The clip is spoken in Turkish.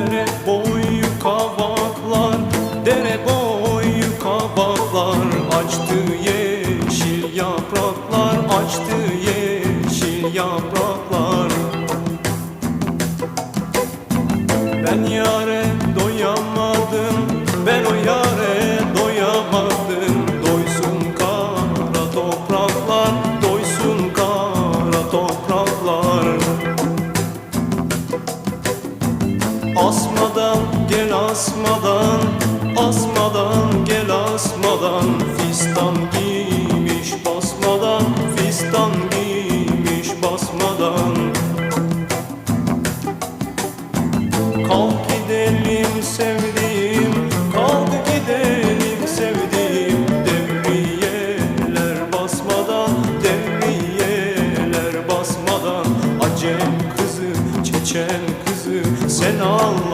Dere boyu kavaklar, dere boyu kavaklar. Açtı yeşil yapraklar, açtı yeşil yapraklar. Ben yare doyamadım, ben o yare doyamadım. Doysun kara topraklar, Asmadan gel asmadan Asmadan gel asmadan. Fistan giymiş basmadan Fistan giymiş basmadan. Kalk gidelim sevdiğim Kalk gidelim sevdiğim. Devriyeler basmadan Devriyeler basmadan. Acem kızı Çeçen sen anla